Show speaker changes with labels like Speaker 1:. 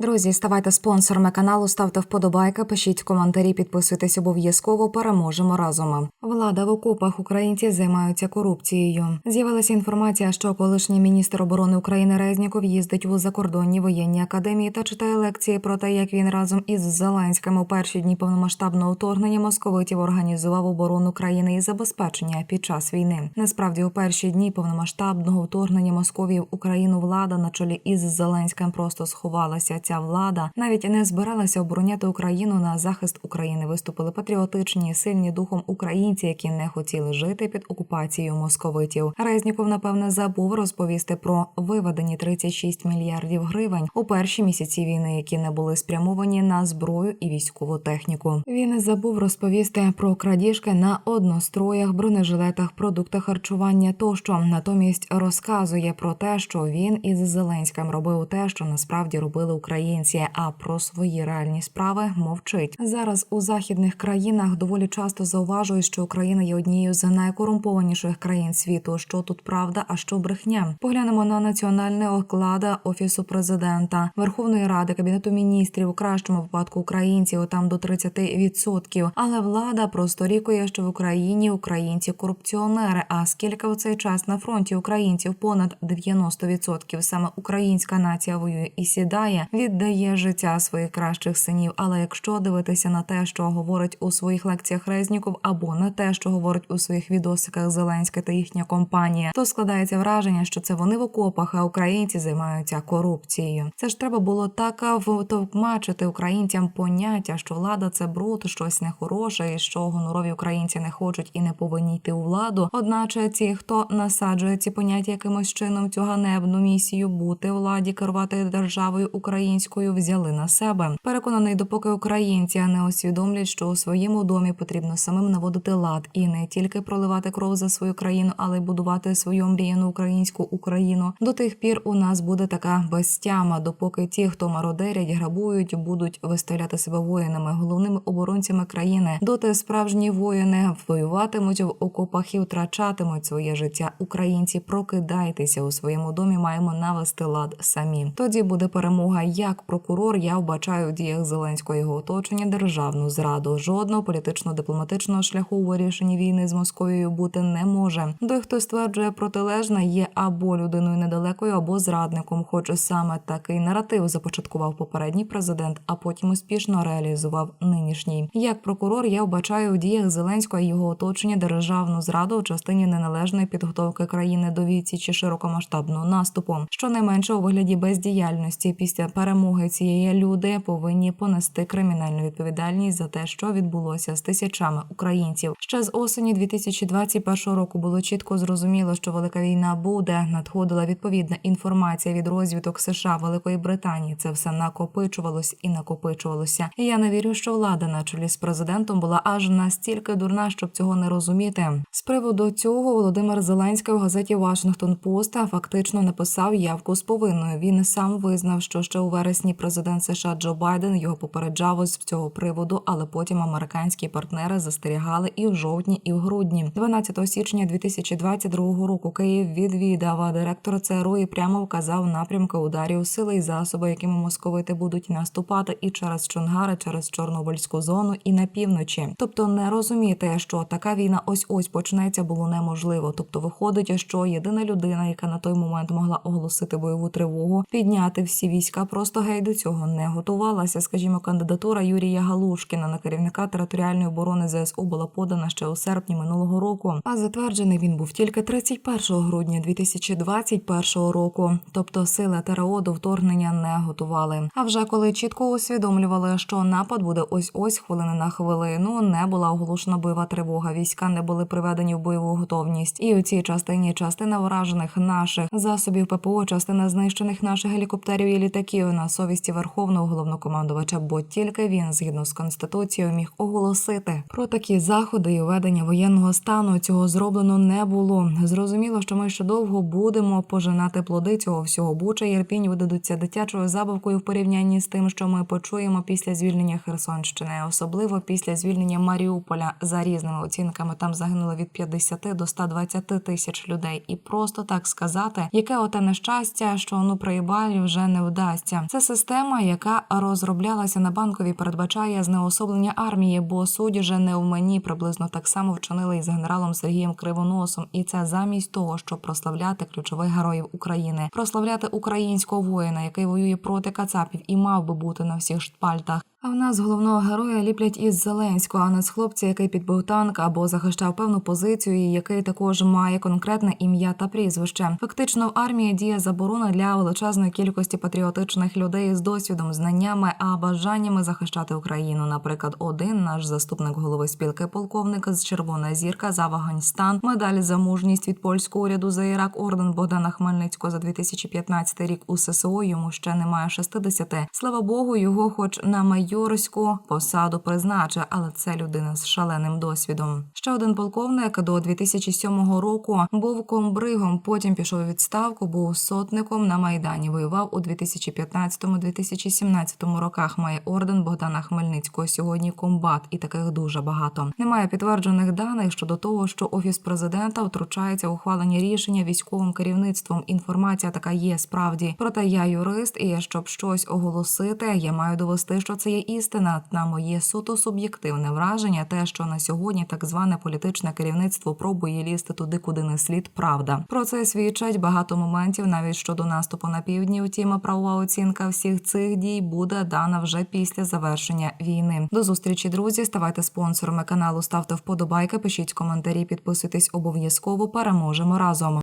Speaker 1: Друзі, ставайте спонсорами каналу, ставте вподобайки, пишіть коментарі, підписуйтесь обов'язково. Переможемо разом. Влада в окопах українці займаються корупцією. З'явилася інформація, що колишній міністр оборони України Резніков їздить у закордонні воєнні академії та читає лекції про те, як він разом із Зеленським у перші дні повномасштабного вторгнення московитів організував оборону країни і забезпечення під час війни. Насправді, у перші дні повномасштабного вторгнення Московії в Україну влада на чолі із Зеленським просто сховалася. Ця влада навіть не збиралася обороняти Україну на захист України. Виступили патріотичні, сильні духом українці, які не хотіли жити під окупацією московитів. Резніков, напевне, забув розповісти про виведені 36 мільярдів гривень у перші місяці війни, які не були спрямовані на зброю і військову техніку. Він забув розповісти про крадіжки на одностроях, бронежилетах, продуктах харчування тощо. Натомість розказує про те, що він із Зеленським робив те, що насправді робили українці. А про свої реальні справи мовчить зараз. У західних країнах доволі часто зауважують, що Україна є однією з найкорумпованіших країн світу. Що тут правда, а що брехня? Поглянемо на національне оклада офісу президента, Верховної Ради, кабінету міністрів у кращому випадку українців там до 30%. Але влада просто рікує, що в Україні українці корупціонери. А скільки в цей час на фронті українців понад 90%. Саме українська нація воює і сідає, віддає життя своїх кращих синів. Але якщо дивитися на те, що говорить у своїх лекціях Резніков, або на те, що говорить у своїх відосиках Зеленська та їхня компанія, то складається враження, що це вони в окопах, а українці займаються корупцією. Це ж треба було так втовкмачити українцям поняття, що влада це бруд, щось нехороше, і що гонорові українці не хочуть і не повинні йти у владу. Одначе ті, хто насаджує ці поняття якимось чином цю ганебну місію бути владі, керувати державою українською, взяли на себе. Переконаний, допоки українці не усвідомлять, що у своєму домі потрібно самим наводити лад і не тільки проливати кров за свою країну, але й будувати свою мріяну українську Україну. До тих пір у нас буде така безтяма, допоки ті, хто мародерять, грабують, будуть виставляти себе воїнами, головними оборонцями країни. Доти справжні воїни воюватимуть в окопах і втрачатимуть своє життя. Українці, прокидайтеся у своєму домі. Маємо навести лад самі. Тоді буде перемога. Як прокурор, я вбачаю в діях Зеленського його оточення державну зраду. Жодного політично-дипломатичного шляху у вирішенні війни з Московією бути не може. Той, хто стверджує протилежне, є або людиною недалекою, або зрадником. Хоч саме такий наратив започаткував попередній президент, а потім успішно реалізував нинішній. Як прокурор, я вбачаю в діях Зеленського і його оточення державну зраду в частині неналежної підготовки країни до відсічі широкомасштабного наступу. Щонайменше у вигляді бездіяльності після перемоги цієї люди повинні понести кримінальну відповідальність за те, що відбулося з тисячами українців. Ще з осені 2021 року було чітко зрозуміло, що велика війна буде. Надходила відповідна інформація від розвиток США Великої Британії. Це все накопичувалось і накопичувалося. Я не вірю, що влада на чолі з президентом була аж настільки дурна, щоб цього не розуміти. З приводу цього Володимир Зеленський у газеті Вашингтон Пост фактично написав явку з повинною. Він сам визнав, що ще у вересні президент США Джо Байден його попереджав з цього приводу, але потім американські партнери застерігали і в жовтні, і в грудні. 12 січня 2022 року Київ відвідав директора ЦРУ і прямо вказав напрямки ударів сили і засоби, якими московити будуть наступати і через Чонгари, через Чорнобильську зону, і на півночі. Тобто не розумієте, що така війна ось ось почнеться, було неможливо. Тобто, виходить, що єдина людина, яка на той момент могла оголосити бойову тривогу, підняти всі війська, просто гей до цього не готувалася. Скажімо, кандидатура Юрія Галушкіна на керівника територіальної оборони ЗСУ була подана ще у серпні минулого року. А затверджений він був тільки 31 грудня 2021 року. Тобто сили ТРО до вторгнення не готували. А вже коли чітко усвідомлювали, що напад буде ось ось хвилини на хвилину, не була оголошена бойова тривога. Війська не були приведені в бойову готовність. І у цій частині частина вражених наших засобів ППО, частина знищених наших гелікоптерів і літаків на совісті верховного головнокомандувача, бо тільки він, згідно з конституцією, міг оголосити про такі заходи і введення воєнного стану. Цього зроблено не було. Зрозуміло, що ми ще довго будемо пожинати плоди цього всього. Буча і Ірпінь видадуться дитячою забавкою в порівнянні з тим, що ми почуємо після звільнення Херсонщини, особливо після звільнення Маріуполя. За різними оцінками там загинуло від 50 до 120 тисяч людей. І просто так сказати, яке оте нещастя, що ну проїбалі вже не вдасться. Це система, яка розроблялася на банковій, передбачає знеособлення армії, бо суть же не в мені. Приблизно так само вчинили із генералом Сергієм Кривоносом, і це замість того, щоб прославляти ключових героїв України, прославляти українського воїна, який воює проти кацапів і мав би бути на всіх шпальтах. А в нас головного героя ліплять із Зеленського, а не з хлопця, який підбив танк або захищав певну позицію, і який також має конкретне ім'я та прізвище. Фактично, в армії діє заборона для величезної кількості патріотичних людей з досвідом, знаннями а бажаннями захищати Україну. Наприклад, один наш заступник голови спілки, полковник з Червона зірка за Афганістан, медаль за мужність від польського уряду за Ірак, орден Богдана Хмельницького за 2015 рік у ССО. Йому ще немає 60. Слава Богу, його, хоч на майорську посаду призначив, але це людина з шаленим досвідом. Ще один полковник до 2007 року був комбригом. Потім пішов у відставку, був сотником на майдані. Воював у 2015-2017 роках. Має орден Богдана Хмельницького. Сьогодні комбат, і таких дуже багато. Немає підтверджених даних щодо того, що офіс президента втручається у ухвалення рішення військовим керівництвом. Інформація така є справді. Проте я юрист, і щоб щось оголосити, я маю довести, що це є істина. На моє суто суб'єктивне враження, те, що на сьогодні так зване політичне керівництво пробує лізти туди, куди не слід. Правда про це свідчать багато моментів, навіть щодо наступу на півдні. Втім, правова оцінка всіх цих дій буде дана вже після завершення війни. До зустрічі, друзі. Ставайте спонсорами каналу, ставте вподобайки, пишіть коментарі, підписуйтесь обов'язково. Переможемо разом.